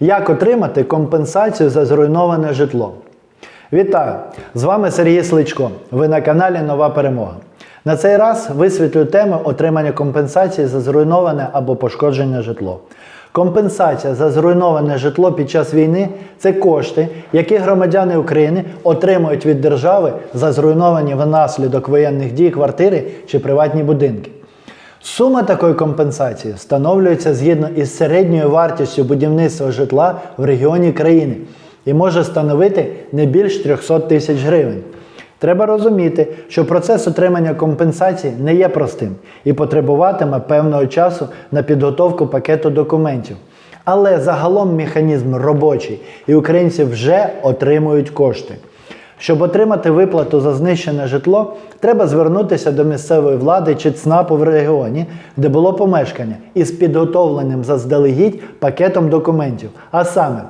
Як отримати компенсацію за зруйноване житло? Вітаю! З вами Сергій Сличко. Ви на каналі Нова Перемога. На цей раз висвітлю тему отримання компенсації за зруйноване або пошкоджене житло. Компенсація за зруйноване житло під час війни це кошти, які громадяни України отримують від держави за зруйновані внаслідок воєнних дій квартири чи приватні будинки. Сума такої компенсації встановлюється згідно із середньою вартістю будівництва житла в регіоні країни і може становити не більш 300 тисяч гривень. Треба розуміти, що процес отримання компенсації не є простим і потребуватиме певного часу на підготовку пакету документів. Але загалом механізм робочий і українці вже отримують кошти. Щоб отримати виплату за знищене житло, треба звернутися до місцевої влади чи ЦНАПу в регіоні, де було помешкання, із підготовленим заздалегідь пакетом документів, а саме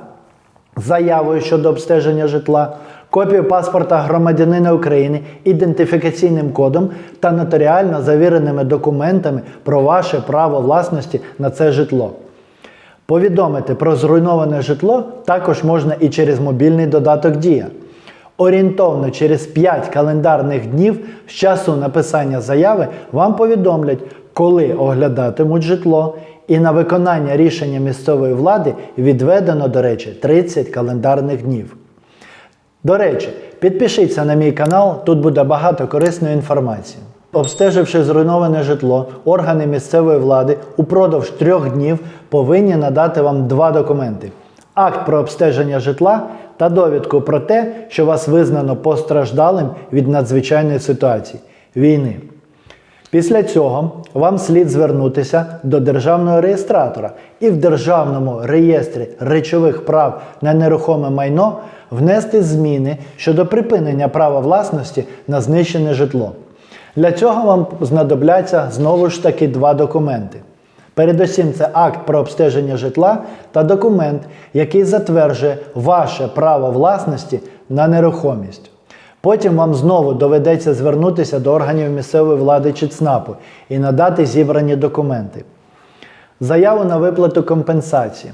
заявою щодо обстеження житла, копію паспорта громадянина України, ідентифікаційним кодом та нотаріально завіреними документами про ваше право власності на це житло. Повідомити про зруйноване житло також можна і через мобільний додаток Дія. Орієнтовно через 5 календарних днів з часу написання заяви вам повідомлять, коли оглядатимуть житло, і на виконання рішення місцевої влади відведено, до речі, 30 календарних днів. До речі, підпишіться на мій канал, тут буде багато корисної інформації. Обстеживши зруйноване житло, органи місцевої влади упродовж трьох днів повинні надати вам два документи: акт про обстеження житла та довідку про те, що вас визнано постраждалим від надзвичайної ситуації війни. Після цього вам слід звернутися до державного реєстратора і в Державному реєстрі речових прав на нерухоме майно внести зміни щодо припинення права власності на знищене житло. Для цього вам знадобляться знову ж таки два документи. Передусім, це акт про обстеження житла та документ, який затверджує ваше право власності на нерухомість. Потім вам знову доведеться звернутися до органів місцевої влади чи ЦНАПу і надати зібрані документи. Заяву на виплату компенсації.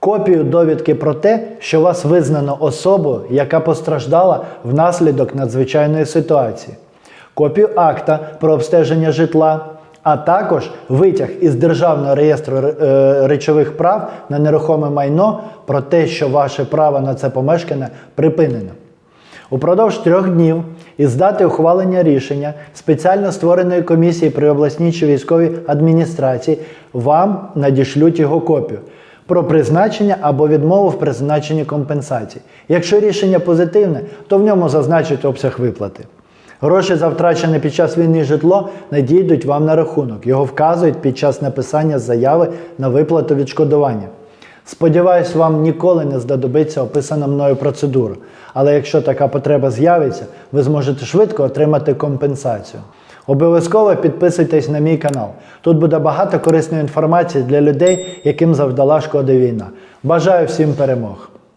Копію довідки про те, що вас визнано особою, яка постраждала внаслідок надзвичайної ситуації. Копію акта про обстеження житла, а також витяг із Державного реєстру е, речових прав на нерухоме майно про те, що ваше право на це помешкання припинено. Упродовж трьох днів із дати ухвалення рішення спеціально створеної комісії при обласній чи військовій адміністрації вам надішлють його копію про призначення або відмову в призначенні компенсації. Якщо рішення позитивне, то в ньому зазначать обсяг виплати. Гроші за втрачене під час війни житло надійдуть вам на рахунок. Його вказують під час написання заяви на виплату відшкодування. Сподіваюсь, вам ніколи не знадобиться описана мною процедура. Але якщо така потреба з'явиться, ви зможете швидко отримати компенсацію. Обов'язково підписуйтесь на мій канал. Тут буде багато корисної інформації для людей, яким завдала шкода війна. Бажаю всім перемог!